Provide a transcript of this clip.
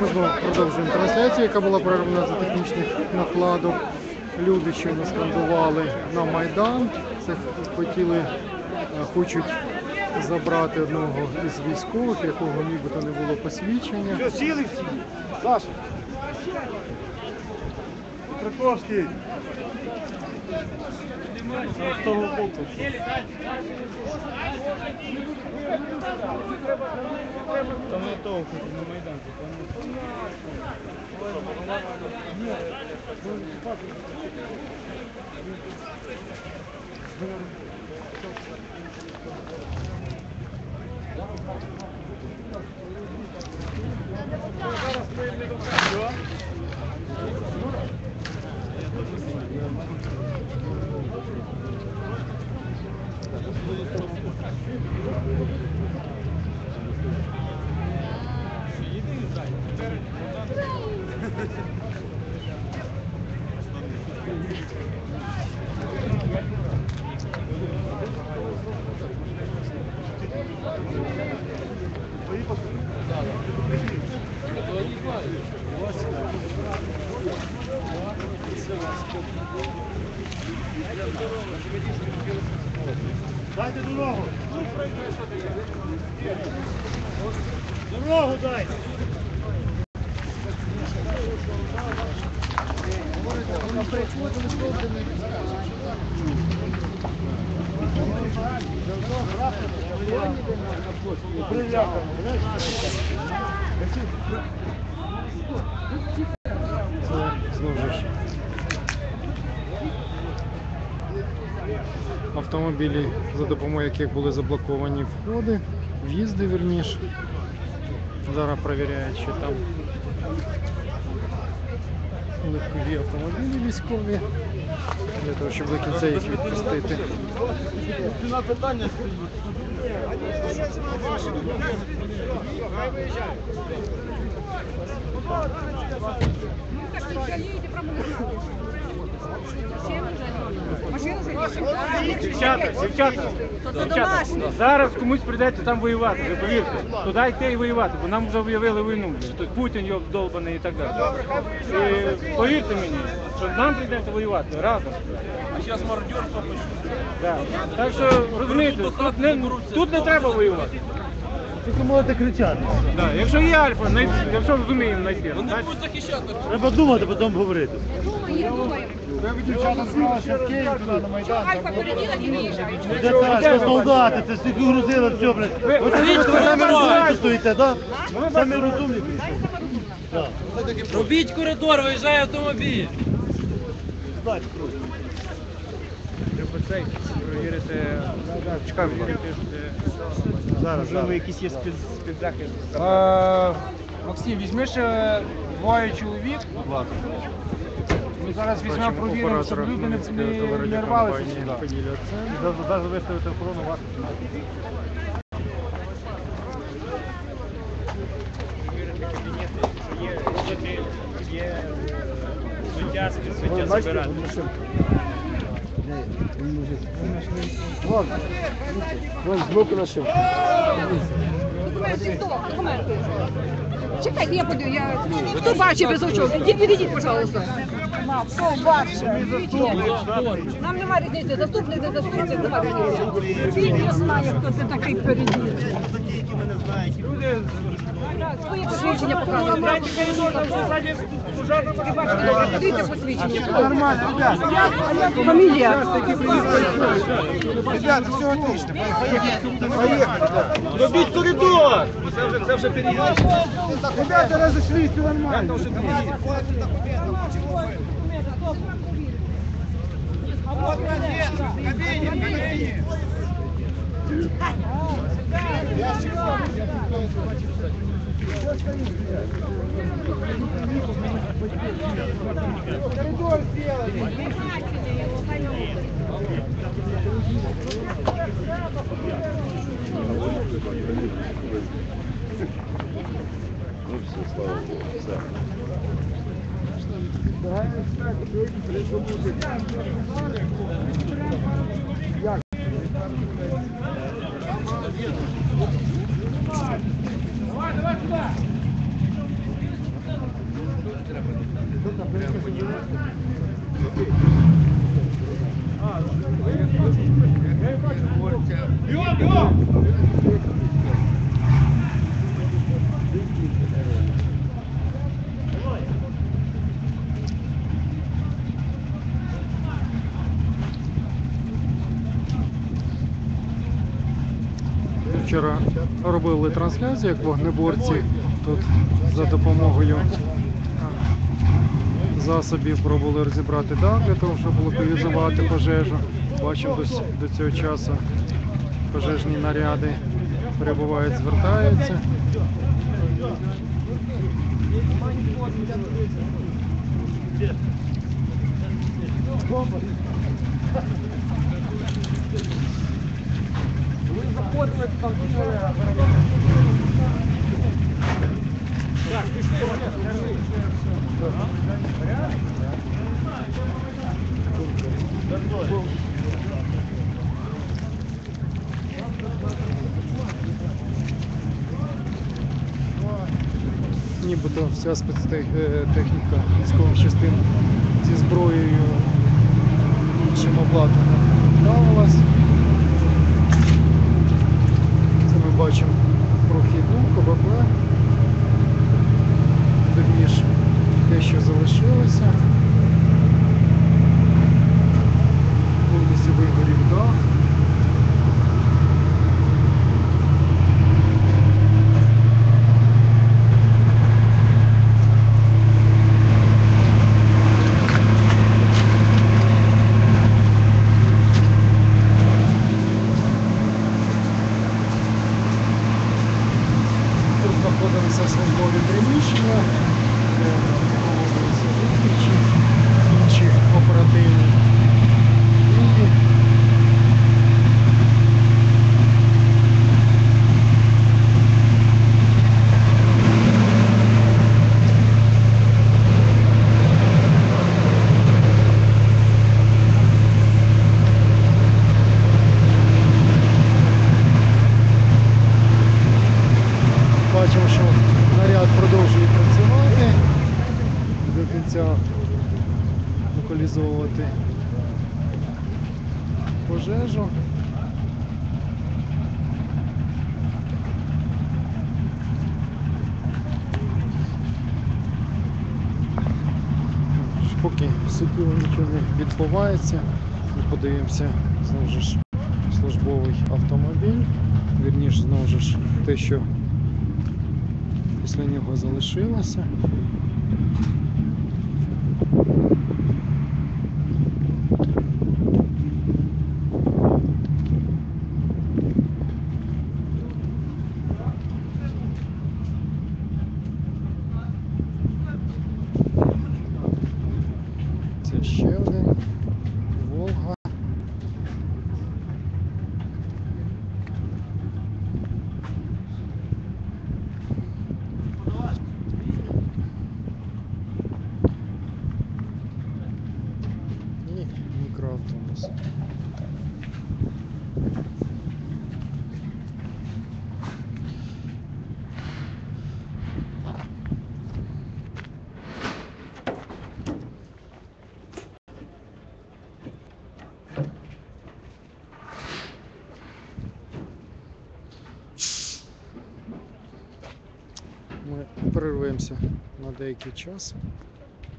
Ми знову продовжуємо трансляцію, яка була перервана за технічних накладок. Люди щойно скандували на Майдан. Це хотіли, е, хочуть забрати одного із військових, якого нібито не було посвідчення. Все, сіли всі? Саша. Петраковський. З того боку. Там не того, на Майдан. Дайте дорогу. Дорогу дайте. Це знову ж автомобілі, за допомогою яких були заблоковані входи, в'їзди верніше. Зараз перевіряють, що там легкові автомобілі військові, для того, щоб до кінця їх відпустити. Ціна питання стоїть. Дівчата, дівчата, дівчата, зараз комусь прийдеться там воювати, ви повірте. Туди йти і воювати, бо нам вже об'явили війну. Тут Путін його долбаний і так далі. І повірте мені, що нам прийдеться воювати разом. А зараз мародерство почне. Да. Так що розумієте, тут не, тут не треба воювати. Тільки можете кричати. Да. Якщо є альфа, най- якщо розуміємо знайти. Треба думати, потім говорити. Дівчата сказали, що в Київ туди на Майдан. Альфа переділа і виїжджають. Де це? Це солдати, це всіх грузили, все, блядь. Ви самі розумні стоїте, так? Самі розумні. Робіть коридор, виїжджає автомобіль. Здать. Треба цей перевірити. Чекаємо. Зараз, зараз. якісь є спецзахист. Максим, візьми ще двоє чоловік. Ми зараз візьмемо, провіримо, щоб люди не, не, не рвалися сюди. Навіть виставити охорону вас. Є суддя, суддя забирати. Документи хто? Документи. Чекайте, я. Я... Хто бачив без очок? Відійдіть, пожалуйста. Нам немає різниці, заступник, не заступник, нема різниці. Він не знає, хто це такий впереді. Так, Своє посвідчення показує. Дивіться. Нормально, ребят. Фамілія. Ребят, все отлично. Поехали. Добіть коридор. Це вже, це. Ребята, разошлись, все нормально. А вот кабинет, кабинет. Коридор сделали. Ну все, слава богу, все. Да, так, сегодня придумали. Як? Вчора робили трансляцію, як вогнеборці тут за допомогою засобів пробували розібрати дах для того, щоб локалізувати пожежу. Бачимо до цього часу пожежні наряди перебувають, звертаються. Нібито вся спецтехніка військових частин зі зброєю іншим обладнанням відправилась. Це ми бачимо прохідну КБП. Вірніше, те, що залишилося. До локалізовувати пожежу. Поки суттєво нічого не відбувається, ми подивимося знову ж службовий автомобіль. Вірніше знову ж те, що після нього залишилося. Ми на деякий час.